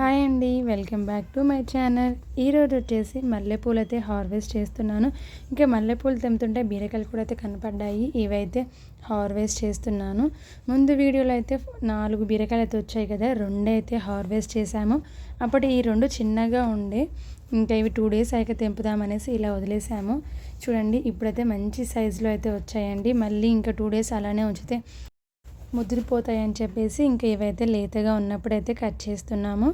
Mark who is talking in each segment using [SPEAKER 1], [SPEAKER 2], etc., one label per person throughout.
[SPEAKER 1] Hi అండి welcome back to my channel. ఈరోజు వచ్చేసి మల్లెపూలు అయితే హార్వెస్ట్ చేస్తున్నాను. ఇంకా మల్లెపూలు తెంపుతుంటే బీరకాయలు కూడా అయితే కనపడ్డాయి. ఇవైతే హార్వెస్ట్ చేస్తున్నాను. ముందు వీడియోలో అయితే నాలుగు బీరకాయలు అయితే వచ్చాయి కదా రెండు అయితే హార్వెస్ట్ చేశాము. అప్పుడు ఈ రెండు చిన్నగా ఉండే ఇంకా ఇవి టూ డేస్ అయితే తెంపుదామనేసి ఇలా వదిలేసాము. చూడండి ఇప్పుడైతే మంచి సైజులో అయితే వచ్చాయండి. మళ్ళీ ఇంకా టూ డేస్ అలానే ఉంచితే ముదిరిపోతాయని చెప్పేసి ఇంకా ఇవైతే లేతగా ఉన్నప్పుడైతే కట్ చేస్తున్నాము.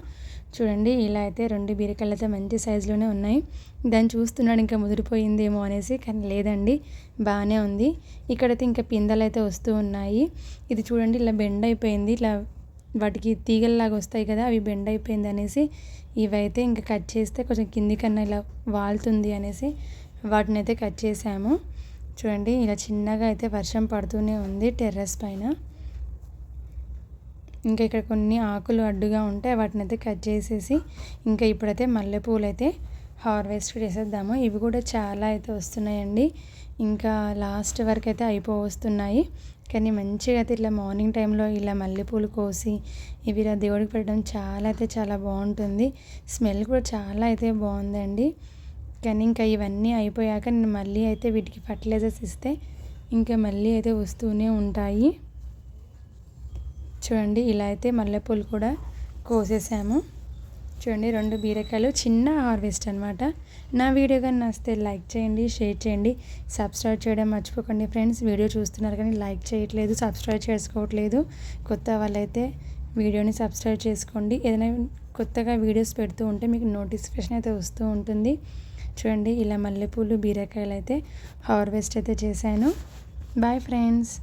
[SPEAKER 1] చూడండి ఇలా అయితే రెండు బీరకాయలు అయితే మంచి సైజులోనే ఉన్నాయి. దాన్ని చూస్తున్నాడు ఇంకా ముదిరిపోయిందేమో అనేసి కానీ లేదండి బాగానే ఉంది. ఇక్కడైతే ఇంకా పిందెలు అయితే వస్తూ ఉన్నాయి. ఇది చూడండి ఇలా బెండ్ అయిపోయింది. ఇలా వాటికి తీగల్లాగా వస్తాయి కదా అవి బెండ్ అయిపోయింది అనేసి ఇవైతే ఇంకా కట్ చేస్తే కొంచెం కింది కన్నా ఇలా వాలుతుంది అనేసి వాటిని అయితే కట్ చేసాము. చూడండి ఇలా చిన్నగా అయితే వర్షం పడుతూనే ఉంది టెర్రస్ పైన. ఇంకా ఇక్కడ కొన్ని ఆకులు అడ్డుగా ఉంటే వాటిని అయితే కట్ చేసేసి ఇంకా ఇప్పుడైతే మల్లెపూలు అయితే హార్వెస్ట్ చేసేద్దాము. ఇవి కూడా చాలా అయితే వస్తున్నాయండి. ఇంకా లాస్ట్ వరకు అయితే అయిపోవస్తున్నాయి. కానీ మంచిగా అయితే ఇట్లా మార్నింగ్ టైంలో ఇలా మల్లెపూలు కోసి ఇవి ఇలా దేవుడికి పెట్టడం చాలా అయితే చాలా బాగుంటుంది. స్మెల్ కూడా చాలా అయితే బాగుందండి. కానీ ఇంకా ఇవన్నీ అయిపోయాక నేను మళ్ళీ అయితే వీటికి ఫర్టిలైజర్స్ ఇస్తే ఇంకా మళ్ళీ అయితే వస్తూనే ఉంటాయి. చూడండి ఇలా అయితే మల్లెపూలు కూడా కోసేసాము. చూడండి రెండు బీరకాయలు చిన్న హార్వెస్ట్ అనమాట నా వీడియో కానీ నచ్చితే లైక్ చేయండి షేర్ చేయండి. సబ్స్క్రైబ్ చేయడం మర్చిపోకండి ఫ్రెండ్స్. వీడియో చూస్తున్నారు కానీ లైక్ చేయట్లేదు సబ్స్క్రైబ్ చేసుకోవట్లేదు. కొత్త వాళ్ళైతే వీడియోని సబ్స్క్రైబ్ చేసుకోండి. ఏదైనా కొత్తగా వీడియోస్ పెడుతూ ఉంటే మీకు నోటిఫికేషన్ అయితే వస్తూ ఉంటుంది. చూడండి ఇలా మల్లెపూలు బీరకాయలు అయితే హార్వెస్ట్ అయితే చేశాను. Bye friends.